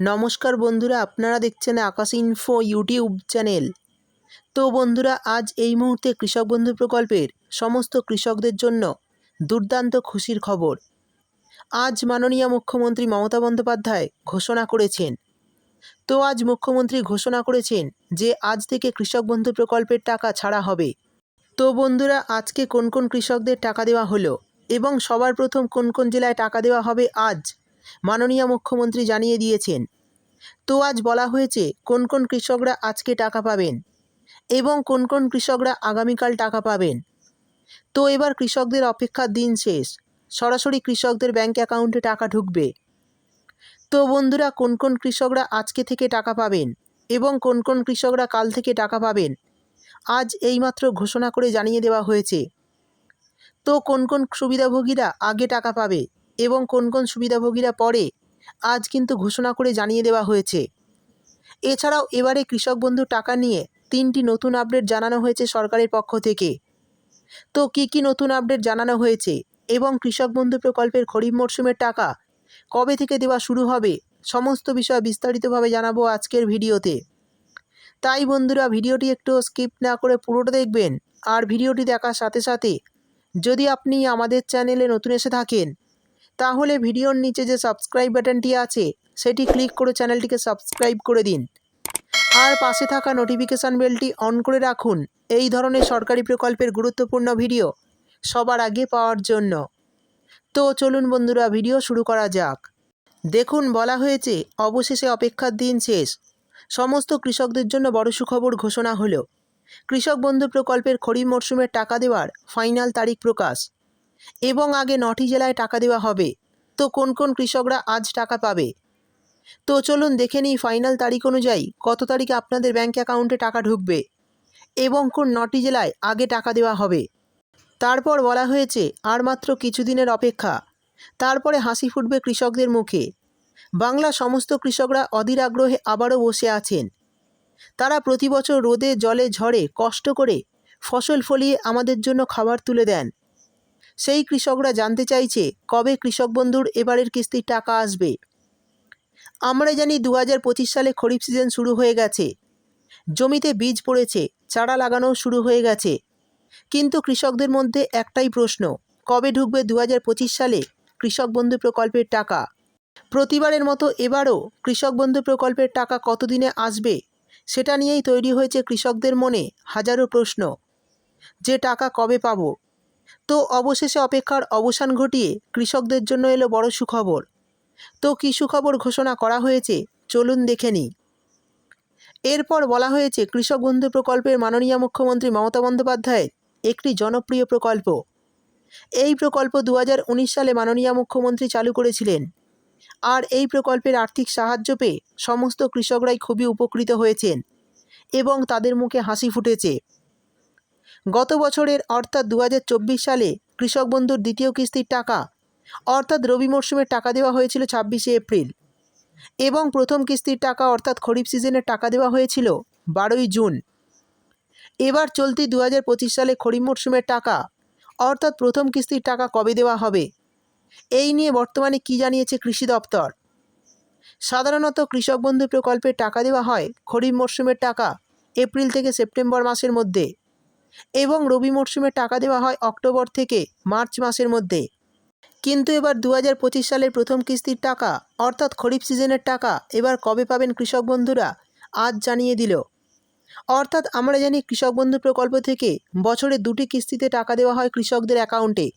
নমস্কার বন্ধুরা, আপনারা দেখছেন আকাশ ইনফো ইউটিউব চ্যানেল তো বন্ধুরা, আজ এই মুহূর্তে কৃষক বন্ধু প্রকল্পের সমস্ত কৃষকদের জন্য দুর্দান্ত খুশির খবর। আজ মাননীয় মুখ্যমন্ত্রী মমতা বন্দ্যোপাধ্যায় ঘোষণা করেছেন। তো আজ মুখ্যমন্ত্রী ঘোষণা করেছেন যে, আজ থেকে কৃষক বন্ধু প্রকল্পের টাকা ছাড়া হবে। তো বন্ধুরা, আজকে কোন কোন কৃষকদের টাকা দেওয়া হলো এবং সবার প্রথম কোন কোন জেলায় টাকা দেওয়া হবে আজ? মাননীয় মুখ্যমন্ত্রী জানিয়ে দিয়েছেন। তো আজ বলা হয়েছে, কোন কোন কৃষকরা আজকে টাকা পাবেন এবং কোন কোন কৃষকরা আগামীকাল টাকা পাবেন। তো এবার কৃষকদের অপেক্ষার দিন শেষ। সরাসরি কৃষকদের ব্যাঙ্ক অ্যাকাউন্টে টাকা ঢুকবে। তো বন্ধুরা, কোন কোন কৃষকরা আজকে থেকে টাকা পাবেন এবং কোন কোন কৃষকরা কাল থেকে টাকা পাবেন, আজ এইমাত্র ঘোষণা করে জানিয়ে দেওয়া হয়েছে। তো কোন কোন সুবিধাভোগীরা আগে টাকা পাবে এবং কোন কোন সুবিধাভোগীরা পড়ে, আজ কিন্তু ঘোষণা করে জানিয়ে দেওয়া হয়েছে। এছাড়াও এবারে কৃষক বন্ধু টাকা নিয়ে তিনটি নতুন আপডেট জানানো হয়েছে সরকারের পক্ষ থেকে। তো কি কি নতুন আপডেট জানানো হয়েছে এবং কৃষক বন্ধু প্রকল্পের খরিফ মরশুমের টাকা কবে থেকে দেওয়া শুরু হবে, সমস্ত বিষয় বিস্তারিতভাবে জানাব আজকের ভিডিওতে। তাই বন্ধুরা, ভিডিওটি একটু স্কিপ না করে পুরোটা দেখবেন, আর ভিডিওটি দেখার সাথে সাথে যদি আপনি আমাদের চ্যানেলে নতুন এসে থাকেন তাহলে ভিডিওর নিচে যে সাবস্ক্রাইব বাটনটি আছে, সেটি ক্লিক করে চ্যানেলটিকে সাবস্ক্রাইব করে দিন। আর পাশে থাকা নোটিফিকেশান বেলটি অন করে রাখুন। এই ধরনের সরকারি প্রকল্পের গুরুত্বপূর্ণ ভিডিও সবার আগে পাওয়ার জন্য। তো চলুন বন্ধুরা, ভিডিও শুরু করা যাক। দেখুন, বলা হয়েছে, অবশেষে অপেক্ষার দিন শেষ। সমস্ত কৃষকদের জন্য বড় সুখবর ঘোষণা হলো। কৃষক বন্ধু প্রকল্পের খরিফ মরশুমের টাকা দেওয়ার ফাইনাল তারিখ প্রকাশ। এবং আগে নটি জেলায় টাকা দেওয়া হবে। তো কোন কোন কৃষকরা আজ টাকা পাবে? তো চলুন দেখে নিই ফাইনাল তারিখ অনুযায়ী কত তারিখে আপনাদের ব্যাঙ্ক অ্যাকাউন্টে টাকা ঢুকবে এবং কোন নটি জেলায় আগে টাকা দেওয়া হবে। তারপর বলা হয়েছে আর মাত্র কিছুদিনের অপেক্ষা। তারপরে হাসি ফুটবে কৃষকদের মুখে। বাংলা সমস্ত কৃষকরা অধীর আগ্রহে আবারও বসে আছেন। তারা প্রতি বছর রোদে জলে ঝড়ে কষ্ট করে ফসল ফলিয়ে আমাদের জন্য খাবার তুলে দেন। সেই কৃষকরা জানতে চাইছে কবে কৃষক বন্ধুর এবারের কিস্তির টাকা আসবে। আমরা জানি দু হাজার পঁচিশ সালে খরিফ সিজন শুরু হয়ে গেছে। জমিতে বীজ পড়েছে, চারা লাগানোও শুরু হয়ে গেছে। কিন্তু কৃষকদের মধ্যে একটাই প্রশ্ন, কবে ঢুকবে দু হাজার পঁচিশ সালে কৃষক বন্ধু প্রকল্পের টাকা? প্রতিবারের মতো এবারও কৃষক বন্ধু প্রকল্পের টাকা কতদিনে আসবে, সেটা নিয়েই তৈরি হয়েছে কৃষকদের মনে হাজারো প্রশ্ন। যে টাকা কবে পাবো তো অবশেষে অপেক্ষার অবসান ঘটিয়ে কৃষকদের জন্য এলো বড় সুখবর। তো কী সুখবর ঘোষণা করা হয়েছে চলুন দেখে নিই। এরপর বলা হয়েছে, কৃষক বন্ধু প্রকল্পের মাননীয় মুখ্যমন্ত্রী মমতা বন্দ্যোপাধ্যায়ের একটি জনপ্রিয় প্রকল্প। এই প্রকল্প দু হাজার উনিশ সালে মাননীয় মুখ্যমন্ত্রী চালু করেছিলেন। আর এই প্রকল্পের আর্থিক সাহায্য পেয়ে সমস্ত কৃষকরাই খুবই উপকৃত হয়েছেন এবং তাদের মুখে হাসি ফুটেছে। গত বছরের অর্থাৎ দু হাজার চব্বিশ সালে কৃষক বন্ধুর দ্বিতীয় কিস্তির টাকা, অর্থাৎ রবি মরশুমের টাকা দেওয়া হয়েছিল ছাব্বিশে এপ্রিল এবং প্রথম কিস্তির টাকা অর্থাৎ খরিফ সিজনের টাকা দেওয়া হয়েছিল বারোই জুন। এবার চলতি দু হাজার পঁচিশ সালে খরিফ মরশুমের টাকা, অর্থাৎ প্রথম কিস্তির টাকা কবে দেওয়া হবে? এই নিয়ে বর্তমানে কি জানিয়েছে কৃষি দপ্তর? সাধারণত কৃষক বন্ধু প্রকল্পে টাকা দেওয়া হয় খরিফ মরশুমের টাকা এপ্রিল থেকে সেপ্টেম্বর মাসের মধ্যে। এবং রবি মরশুমে টাকা দেওয়া হয় অক্টোবর থেকে মার্চ মাসের মধ্যে। কিন্তু এবার দু হাজার পঁচিশ সালের প্রথম কিস্তির টাকা, অর্থাৎ খরিফ সিজনের টাকা, এবার কবে পাবেন কৃষক বন্ধুরা, আজ জানিয়ে দিল। অর্থাৎ আমরা জানি কৃষক বন্ধু প্রকল্প থেকে বছরে দুটি কিস্তিতে টাকা দেওয়া হয় কৃষকদের অ্যাকাউন্টে।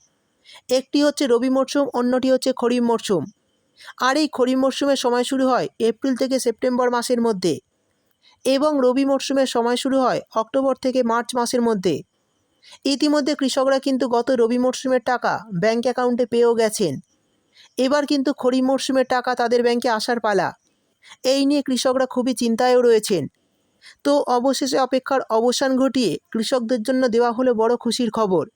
একটি হচ্ছে রবি মরশুম, অন্যটি হচ্ছে খরিফ মরশুম। আর এই খরিফ মরশুমের সময় শুরু হয় এপ্রিল থেকে সেপ্টেম্বর মাসের মধ্যে। এবং রবি মরশুমের সময় শুরু হয় অক্টোবর থেকে মার্চ মাসের মধ্যে। ইতিমধ্যে কৃষকরা কিন্তু গত রবি মরশুমের টাকা ব্যাঙ্ক অ্যাকাউন্টে পেয়েও গেছেন। এবার কিন্তু খরিফ মরশুমের টাকা তাদের ব্যাংকে আসার পালা। এই নিয়ে কৃষকরা খুবই চিন্তায়ও রয়েছেন। তো অবশেষে অপেক্ষার অবসান ঘটিয়ে কৃষকদের জন্য দেওয়া হলো বড় খুশির খবর।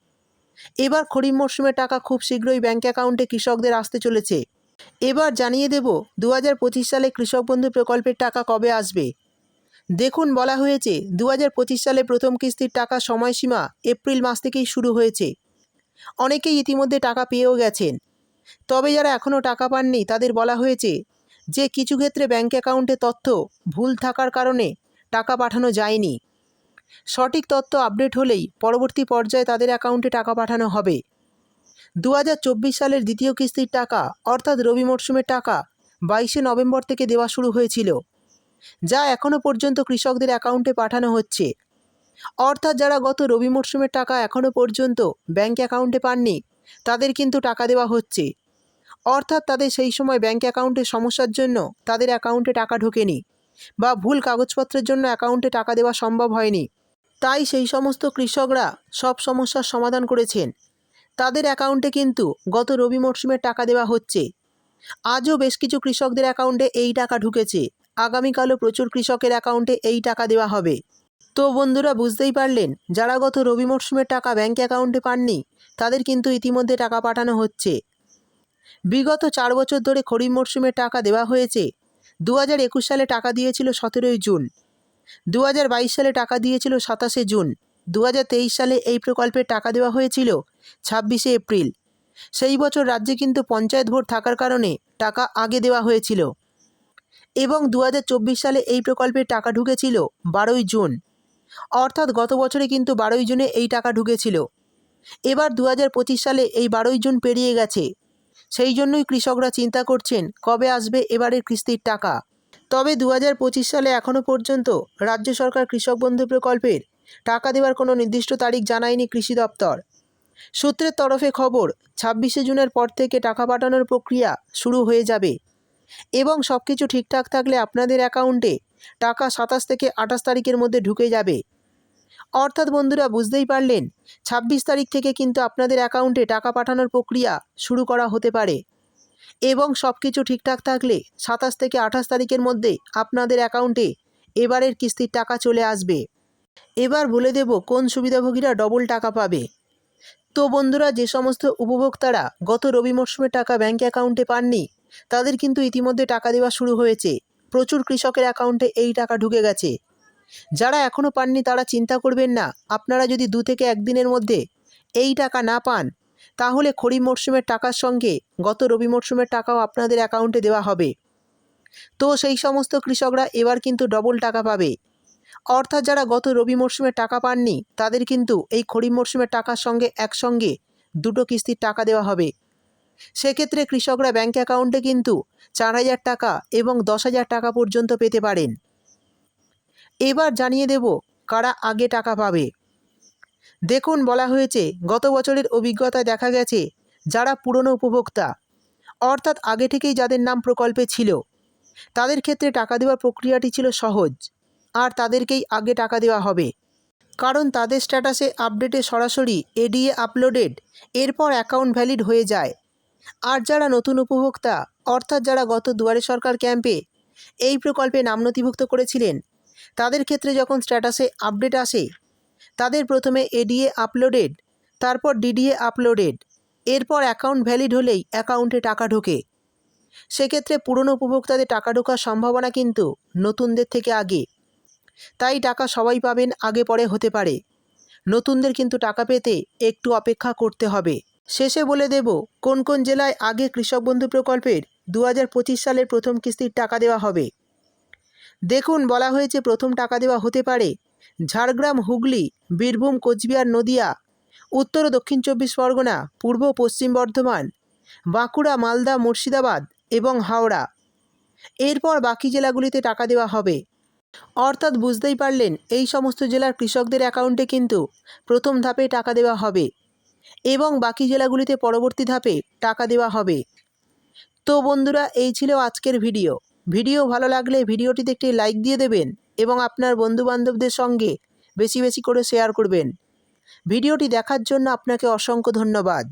এবার খরিফ মরশুমের টাকা খুব শীঘ্রই ব্যাঙ্ক অ্যাকাউন্টে কৃষকদের আসতে চলেছে। এবার জানিয়ে দেব দু হাজার পঁচিশ সালে কৃষক বন্ধু প্রকল্পের টাকা কবে আসবে? দেখুন বলা হয়েছে দু হাজার পঁচিশ সালে প্রথম কিস্তির টাকা সময়সীমা এপ্রিল মাস থেকেই শুরু হয়েছে। অনেকেই ইতিমধ্যে টাকা পেয়েও গেছেন। তবে যারা এখনও টাকা পাননি, তাদের বলা হয়েছে যে, কিছু ক্ষেত্রে ব্যাঙ্ক অ্যাকাউন্টে তথ্য ভুল থাকার কারণে টাকা পাঠানো যায়নি। সঠিক তথ্য আপডেট হলেই পরবর্তী পর্যায়ে তাদের অ্যাকাউন্টে টাকা পাঠানো হবে। দু হাজার চব্বিশ সালের দ্বিতীয় কিস্তির টাকা, অর্থাৎ রবি মরশুমের টাকা, বাইশে নভেম্বর থেকে দেওয়া শুরু হয়েছিল। যা এখনও পর্যন্ত কৃষকদের অ্যাকাউন্টে পাঠানো হচ্ছে। অর্থাৎ যারা গত রবি মরশুমের টাকা এখনও পর্যন্ত ব্যাঙ্ক অ্যাকাউন্টে পাননি, তাদের কিন্তু টাকা দেওয়া হচ্ছে। অর্থাৎ তাদের সেই সময় ব্যাঙ্ক অ্যাকাউন্টের সমস্যার জন্য তাদের অ্যাকাউন্টে টাকা ঢোকেনি বা ভুল কাগজপত্রের জন্য অ্যাকাউন্টে টাকা দেওয়া সম্ভব হয়নি। তাই সেই সমস্ত কৃষকরা সব সমস্যার সমাধান করেছেন। তাদের অ্যাকাউন্টে কিন্তু গত রবি মরশুমের টাকা দেওয়া হচ্ছে। আজও বেশ কিছু কৃষকদের অ্যাকাউন্টে এই টাকা ঢুকেছে। আগামীকালও প্রচুর কৃষকের অ্যাকাউন্টে এই টাকা দেওয়া হবে। তো বন্ধুরা, বুঝতেই পারলেন, যারা গত রবি মরশুমের টাকা ব্যাঙ্ক অ্যাকাউন্টে পাননি, তাদের কিন্তু ইতিমধ্যে টাকা পাঠানো হচ্ছে। বিগত চার বছর ধরে খরিফ মরশুমের টাকা দেওয়া হয়েছে। দু হাজার একুশ সালে টাকা দিয়েছিল সতেরোই জুন। দু হাজার বাইশ সালে টাকা দিয়েছিল সাতাশে জুন। দু হাজার তেইশ সালে এই প্রকল্পের টাকা দেওয়া হয়েছিল ছাব্বিশে এপ্রিল। সেই বছর রাজ্যে কিন্তু পঞ্চায়েত ভোট থাকার কারণে টাকা আগে দেওয়া হয়েছিল। এবং দু হাজার চব্বিশ সালে এই প্রকল্পের টাকা ঢুকেছিল বারোই জুন। অর্থাৎ গত বছরে কিন্তু বারোই জুনে এই টাকা ঢুকেছিল। এবার দু হাজার পঁচিশ সালে এই বারোই জুন পেরিয়ে গেছে। সেই জন্যই কৃষকরা চিন্তা করছেন, কবে আসবে এবারের কিস্তির টাকা? তবে দু হাজার পঁচিশ সালে এখনও পর্যন্ত রাজ্য সরকার কৃষক বন্ধু প্রকল্পের টাকা দেওয়ার কোনো নির্দিষ্ট তারিখ জানায়নি কৃষি দপ্তর। সূত্রের তরফে খবর, ছাব্বিশে জুনের পর থেকে টাকা পাঠানোর প্রক্রিয়া শুরু হয়ে যাবে। এবং সব কিছু ঠিকঠাক থাকলে আপনাদের অ্যাকাউন্টে টাকা সাতাশ থেকে আঠাশ তারিখের মধ্যে ঢুকে যাবে। অর্থাৎ বন্ধুরা, বুঝতেই পারলেন, ছাব্বিশ তারিখ থেকে কিন্তু আপনাদের অ্যাকাউন্টে টাকা পাঠানোর প্রক্রিয়া শুরু করা হতে পারে। এবং সব কিছু ঠিকঠাক থাকলে সাতাশ থেকে আঠাশ তারিখের মধ্যে আপনাদের অ্যাকাউন্টে এবারের কিস্তির টাকা চলে আসবে। এবার বলে দেব কোন সুবিধাভোগীরা ডবল টাকা পাবে। তো বন্ধুরা, যে সমস্ত উপভোক্তারা গত রবি মরশুমে টাকা ব্যাঙ্ক অ্যাকাউন্টে পাননি তাদের কিন্তু ইতিমধ্যে টাকা দেওয়া শুরু হয়েছে। প্রচুর কৃষকের অ্যাকাউন্টে এই টাকা ঢুকে গেছে। যারা এখনও পাননি তারা চিন্তা করবেন না, আপনারা যদি দু থেকে একদিনের মধ্যে এই টাকা না পান, তাহলে খরিফ মরশুমের টাকার সঙ্গে গত রবি মরশুমের টাকাও আপনাদের অ্যাকাউন্টে দেওয়া হবে। তো সেই সমস্ত কৃষকরা এবার কিন্তু ডবল টাকা পাবে। অর্থাৎ যারা গত রবি মরশুমের টাকা পাননি, তাদের কিন্তু এই খরিফ মরশুমের টাকার সঙ্গে একসঙ্গে দুটো কিস্তির টাকা দেওয়া হবে। সেক্ষেত্রে কৃষকরা ব্যাঙ্ক অ্যাকাউন্টে কিন্তু চার হাজার টাকা এবং দশ হাজার টাকা পর্যন্ত পেতে পারেন। এবার জানিয়ে দেব কারা আগে টাকা পাবে। দেখুন, বলা হয়েছে, গত বছরের অভিজ্ঞতায় দেখা গেছে, যারা পুরনো উপভোক্তা, অর্থাৎ আগে থেকেই যাদের নাম প্রকল্পে ছিল, তাদের ক্ষেত্রে টাকা দেওয়ার প্রক্রিয়াটি ছিল সহজ, আর তাদেরকেই আগে টাকা দেওয়া হবে। কারণ তাদের স্ট্যাটাসে আপডেটে সরাসরি এডিএ আপলোডেড এরপর অ্যাকাউন্ট ভ্যালিড হয়ে যায়। আর যারা নতুন উপভোক্তা, অর্থাৎ যারা গত দুয়ারে সরকার ক্যাম্পে এই প্রকল্পে নাম নথিভুক্ত করেছিলেন, তাদের ক্ষেত্রে যখন স্ট্যাটাসে আপডেট আসে, তাদের প্রথমে এডিএ আপলোডেড, তারপর ডিডিএ আপলোডেড, এরপর অ্যাকাউন্ট ভ্যালিড হলেই অ্যাকাউন্টে টাকা ঢোকে। সেক্ষেত্রে পুরনো উপভোক্তাদের টাকা ঢোকার সম্ভাবনা কিন্তু নতুনদের থেকে আগে। তাই টাকা সবাই পাবেন, আগে পরে হতে পারে। নতুনদের কিন্তু টাকা পেতে একটু অপেক্ষা করতে হবে। শেষে বলে দেব, কোন কোন জেলায় আগে কৃষক বন্ধু প্রকল্পের দু হাজার পঁচিশ সালের প্রথম কিস্তির টাকা দেওয়া হবে? দেখুন, বলা হয়েছে প্রথম টাকা দেওয়া হতে পারে ঝাড়গ্রাম, হুগলি, বীরভূম, কোচবিহার, নদিয়া, উত্তর ও দক্ষিণ চব্বিশ পরগনা, পূর্ব পশ্চিম বর্ধমান, বাঁকুড়া, মালদা, মুর্শিদাবাদ এবং হাওড়া। এরপর বাকি জেলাগুলিতে টাকা দেওয়া হবে। অর্থাৎ বুঝতেই পারলেন, এই সমস্ত জেলার কৃষকদের অ্যাকাউন্টে কিন্তু প্রথম ধাপে টাকা দেওয়া হবে। এবং বাকি জেলাগুলিতে পরবর্তী ধাপে টাকা দেওয়া হবে। তো বন্ধুরা, এই ছিল আজকের ভিডিও। ভিডিও ভালো লাগলে ভিডিওটিতে একটি লাইক দিয়ে দেবেন এবং আপনার বন্ধুবান্ধবদের সঙ্গে বেশি বেশি করে শেয়ার করবেন। ভিডিওটি দেখার জন্য আপনাকে অসংখ্য ধন্যবাদ।